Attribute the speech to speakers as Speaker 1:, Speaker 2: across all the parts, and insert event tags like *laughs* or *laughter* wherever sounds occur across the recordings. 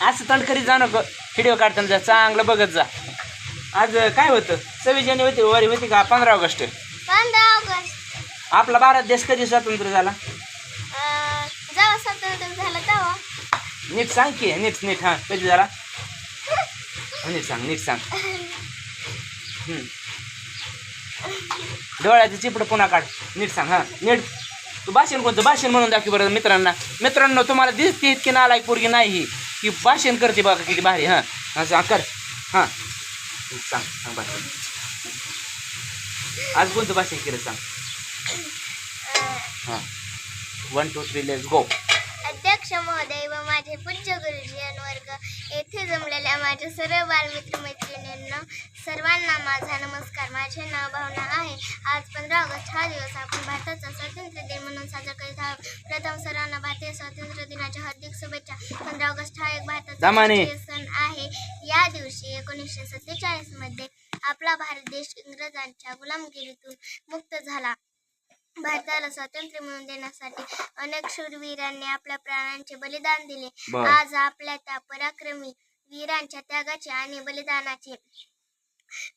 Speaker 1: असं तंड करीत जा नको. व्हिडिओ काढताना जा चांगलं बघत जा. आज काय होतं? सव्वीस जानेवारी होती वारी होती का? पंधरा ऑगस्ट.
Speaker 2: पंधरा ऑगस्ट.
Speaker 1: आपला भारत देश कधी स्वतंत्र झाला?
Speaker 2: अं, जेव्हा स्वातंत्र्य झालं तेव्हा.
Speaker 1: नीट सांग की नीट नीट हां कधी झाला? *laughs* नीट सांग नीट सांग. हम्म. डोळ्याचे चिपड पुन्हा काढ. नीट सांग हां नीट. तू भाषण कोणतं? भाषण म्हणून दाखव बरं मित्रांना. मित्रांनो तुम्हाला दिसते इतकी नालायक पोरगी नाही ही. की भाषण करते बघा किती भारी हां. हां कर. हां. सांग सांग भाषण आज कोणतं भाषण केलं सांग. हां. One two three let's go
Speaker 2: अध्यक्ष महोदय व माझे पूज्य गुरुजी वर्ग येथे जमलेल्या माझ्या सर्व बालमित्र मैत्रिणींना सर्वांना माझा नमस्कार. माझे नाव भावना आहे. आज पंधरा ऑगस्ट हा दिवस आपण भारताचा स्वातंत्र्य दिन म्हणून साजरा करीत आहोत. प्रथम सर्वांना भारतीय स्वातंत्र्य दिनाच्या हार्दिक शुभेच्छा. पंधरा ऑगस्ट हा एक भारताचा सण आहे. या दिवशी एकोणीसशे सत्तेचाळीसमध्ये आपला भारत देश इंग्रजांच्या गुलामगिरीतून मुक्त झाला. भारताला स्वातंत्र्य मिळवून देण्यासाठी अनेक शूरवीरांनी आपल्या प्राणांचे बलिदान दिले. आज आपल्या त्या पराक्रमी वीरांच्या त्यागाची आणि बलिदानाची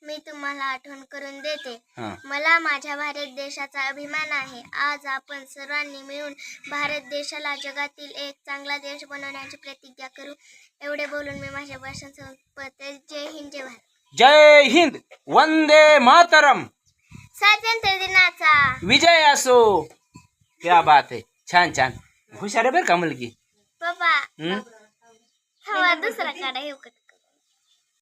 Speaker 2: मी तुम्हाला आठवण करून देते.
Speaker 1: हां.
Speaker 2: मला माझ्या भारत देशाचा अभिमान आहे. आज आपण सर्वांनी मिळून भारत देशाला जगातील एक चांगला देश बनवण्याची प्रतिज्ञा करू. एवढे बोलून मी माझ्या भाषण संपवते. जय हिंद जय भारत.
Speaker 1: जय हिंद. वंदे मातरम.
Speaker 2: स्वातंत्र्य दिनाचा
Speaker 1: विजय असो. क्या बात आहे छान छान. हुशार आहे बरं का मुलगी?
Speaker 2: पप्पा.
Speaker 1: हम्म?
Speaker 2: हवा दुसरा काढा येऊ का?